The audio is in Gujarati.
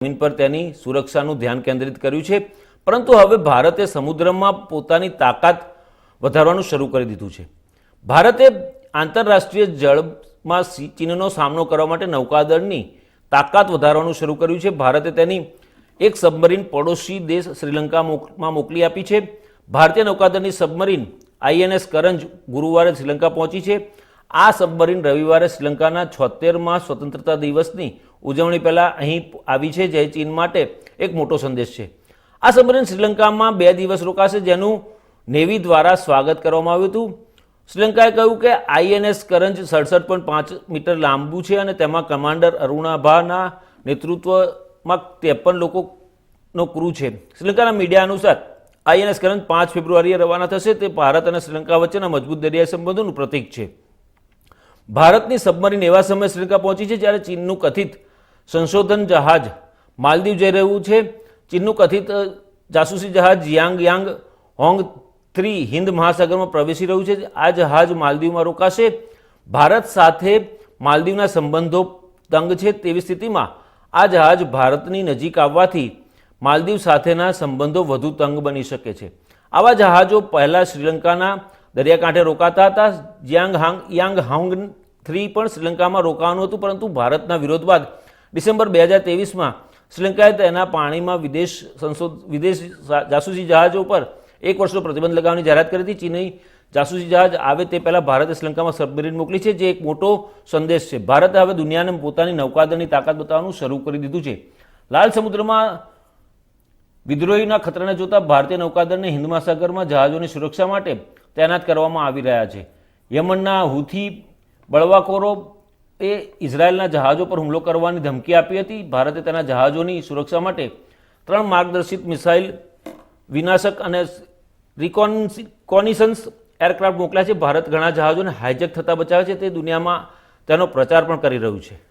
જમીન પર તેની સુરક્ષાનું ધ્યાન કેન્દ્રિત કર્યું છે. પરંતુ હવે ભારતે સમુદ્રમાં પોતાની તાકાત વધારવાનું શરૂ કરી દીધું છે. ભારતે આંતરરાષ્ટ્રીય જળમાં ચીનનો સામનો કરવા માટે નૌકાદળની તાકાત વધારવાનું શરૂ કર્યું છે. ભારતે તેની એક સબમરીન પડોશી દેશ શ્રીલંકામાં મોકલી આપી છે. ભારતીય નૌકાદળની સબમરીન આઈએનએસ કરંજ ગુરુવારે શ્રીલંકા પહોંચી છે. આ સબમરીન રવિવારે શ્રીલંકાના છોતેરમાં સ્વતંત્રતા દિવસની ઉજવણી પહેલાં અહીં આવી છે, જે ચીન માટે એક મોટો સંદેશ છે. આ સબમરીન શ્રીલંકામાં બે દિવસ રોકાશે, જેનું નેવી દ્વારા સ્વાગત કરવામાં આવ્યું હતું. શ્રીલંકાએ કહ્યું કે આઈએનએસ કરંજ સડસઠ પોઈન્ટ પાંચ મીટર લાંબુ છે અને તેમાં કમાન્ડર અરુણાભાના નેતૃત્વમાં ત્રેપન લોકોનો ક્રૂ છે. શ્રીલંકાના મીડિયા અનુસાર, આઈએનએસ કરંજ પાંચ ફેબ્રુઆરીએ રવાના થશે. તે ભારત અને શ્રીલંકા વચ્ચેના મજબૂત દરિયાઈ સંબંધોનું પ્રતીક છે. ભારતની સબમરીન એવા સમયે શ્રીલંકા પહોંચી છે જ્યારે ચીનનું કથિત સંશોધન જહાજ માલદીવ જઈ રહ્યું છે. ચીનનું કથિત જાસૂસી જહાજ Yang Yang Hong three Hind મહાસાગરમાં પ્રવેશી રહ્યું છે. આ જહાજ માલદીવમાં રોકાશે. ભારત સાથે માલદીવના સંબંધો તંગ છે તેવી સ્થિતિમાં આ જહાજ ભારતની નજીક આવવાથી માલદીવ સાથેના સંબંધો વધુ તંગ બની શકે છે. આવા જહાજો પહેલાં શ્રીલંકાના દરિયાકાંઠે રોકાતા હતા. જ્યાંગ હાંગ, યાંગ હાંગ થ્રી પણ શ્રીલંકામાં રોકાવાનું હતું, પરંતુ ભારતના વિરોધ બાદ ડિસેમ્બર બે હજાર તેવીસમાં શ્રીલંકાએ તેના પાણીમાં વિદેશ સંશોધ, વિદેશ જાસૂસી જહાજો પર એક વર્ષનો પ્રતિબંધ લગાવવાની જાહેરાત કરી હતી. ચીની જાસૂસી જહાજ આવે તે પહેલાં ભારતે શ્રીલંકામાં સબમરીન મોકલી છે, જે એક મોટો સંદેશ છે. ભારતે હવે દુનિયાને પોતાની નૌકાદળની તાકાત બતાવવાનું શરૂ કરી દીધું છે. લાલ સમુદ્રમાં વિદ્રોહીના ખતરાને જોતા ભારતીય નૌકાદળને હિન્દ મહાસાગરમાં જહાજોની સુરક્ષા માટે તૈનાત કરવામાં આવી રહ્યા છે. યમનના હુથી બળવાખોરો એ ઇઝરાયેલના જહાજો પર હુમલો કરવાની ધમકી આપી હતી. ભારતે તેના જહાજોની સુરક્ષા માટે ત્રણ માર્ગદર્શિત મિસાઇલ વિનાશક અને રિકોનિસન્સ એરક્રાફ્ટ મોકલ્યા છે. ભારત ઘણા જહાજોને હાઇજેક થતા બચાવે છે. તે દુનિયામાં તેનો પ્રચાર પણ કરી રહ્યું છે.